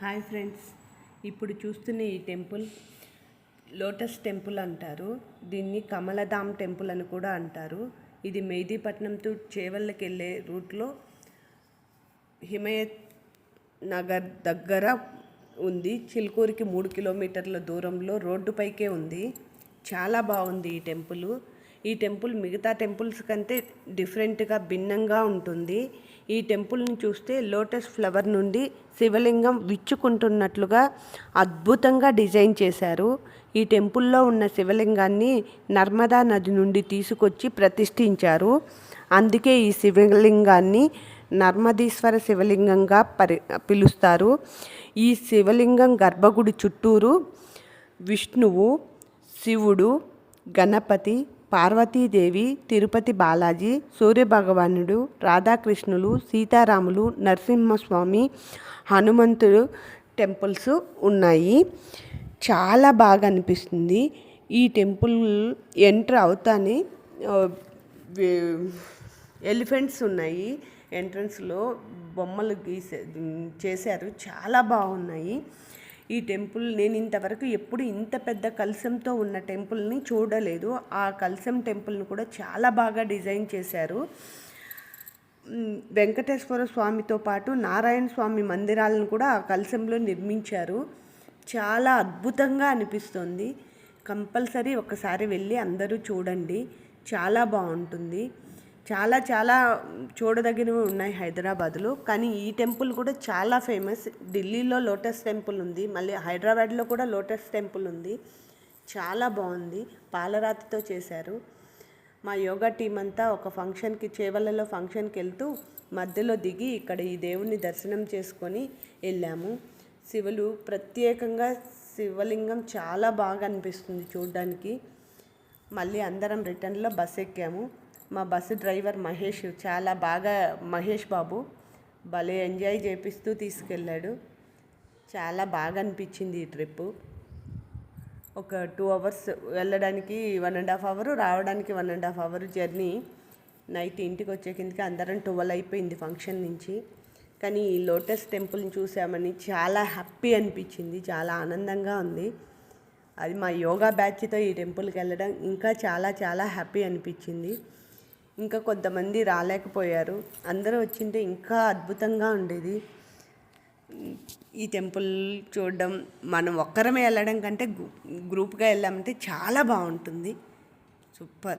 Hi friends. ఇప్పుడు చూస్తున్న ఈ టెంపుల్ లోటస్ టెంపుల్ అంటారు. దీన్ని కమలధామ్ టెంపుల్ అని కూడా అంటారు. ఇది మెహదీపట్నం టు చేవల్లకి వెళ్ళే రూట్లో హిమయత్ నగర్ దగ్గర ఉంది. చిలుకూరికి మూడు కిలోమీటర్ల దూరంలో రోడ్డుపైకే ఉంది. చాలా బాగుంది ఈ టెంపుల్. ఈ టెంపుల్ మిగతా టెంపుల్స్ కంటే డిఫరెంట్గా భిన్నంగా ఉంటుంది. ఈ టెంపుల్ని చూస్తే లోటస్ ఫ్లవర్ నుండి శివలింగం విచ్చుకుంటున్నట్లుగా అద్భుతంగా డిజైన్ చేశారు. ఈ టెంపుల్లో ఉన్న శివలింగాన్ని నర్మదా నది నుండి తీసుకొచ్చి ప్రతిష్ఠించారు. అందుకే ఈ శివలింగాన్ని నర్మదీశ్వర శివలింగంగా పరి పిలుస్తారు. ఈ శివలింగం గర్భగుడి చుట్టూరు విష్ణువు శివుడు గణపతి పార్వతీదేవి తిరుపతి బాలాజీ సూర్యభగవానుడు రాధాకృష్ణులు సీతారాములు నరసింహస్వామి హనుమంతుడు టెంపుల్స్ ఉన్నాయి. చాలా బాగా అనిపిస్తుంది. ఈ టెంపుల్ ఎంటర్ అవుతానే ఎలిఫెంట్స్ ఉన్నాయి. ఎంట్రన్స్లో బొమ్మలు గీసే చేశారు. చాలా బాగున్నాయి. ఈ టెంపుల్ నేను ఇంతవరకు ఎప్పుడు ఇంత పెద్ద కలశంతో ఉన్న టెంపుల్ని చూడలేదు. ఆ కలశం టెంపుల్ని కూడా చాలా బాగా డిజైన్ చేశారు. వెంకటేశ్వర స్వామితో పాటు నారాయణ స్వామి మందిరాలను కూడా ఆ కలశంలో నిర్మించారు. చాలా అద్భుతంగా అనిపిస్తుంది. కంపల్సరీ ఒకసారి వెళ్ళి అందరూ చూడండి. చాలా బాగుంటుంది. చాలా చాలా చూడదగినవి ఉన్నాయి హైదరాబాద్లో. కానీ ఈ టెంపుల్ కూడా చాలా ఫేమస్. ఢిల్లీలో లోటస్ టెంపుల్ ఉంది. మళ్ళీ హైదరాబాద్లో కూడా లోటస్ టెంపుల్ ఉంది. చాలా బాగుంది. పాలరాతితో చేశారు. మా యోగా టీం అంతా ఒక ఫంక్షన్కి చేవలలో ఫంక్షన్కి వెళ్తూ మధ్యలో దిగి ఇక్కడ ఈ దేవుణ్ణి దర్శనం చేసుకొని వెళ్ళాము. శివులు ప్రత్యేకంగా శివలింగం చాలా బాగా అనిపిస్తుంది చూడ్డానికి. మళ్ళీ అందరం రిటర్న్లో బస్ ఎక్కాము. మా బస్సు డ్రైవర్ మహేష్. చాలా బాగా మహేష్ బాబు. భలే ఎంజాయ్ చేపిస్తూ తీసుకెళ్ళాడు. చాలా బాగా అనిపించింది ఈ ట్రిప్పు. ఒక టూ అవర్స్ వెళ్ళడానికి వన్ అండ్ హాఫ్ అవర్ రావడానికి one and half hour journey. Night ఇంటికి వచ్చే కిందకి అందరం ట్వెల్వ్ అయిపోయింది ఫంక్షన్ నుంచి. కానీ ఈ లోటస్ టెంపుల్ని చూసామని చాలా హ్యాపీ అనిపించింది. చాలా ఆనందంగా ఉంది. అది మా యోగా బ్యాచ్తో ఈ టెంపుల్కి వెళ్ళడం ఇంకా చాలా చాలా హ్యాపీ అనిపించింది. ఇంకా కొంతమంది రాలేకపోయారు. అందరూ వచ్చింటే ఇంకా అద్భుతంగా ఉండేది. ఈ టెంపుల్ చూడడం మనం ఒక్కరమే వెళ్ళడం కంటే గ్రూప్గా వెళ్ళామంటే చాలా బాగుంటుంది. సూపర్.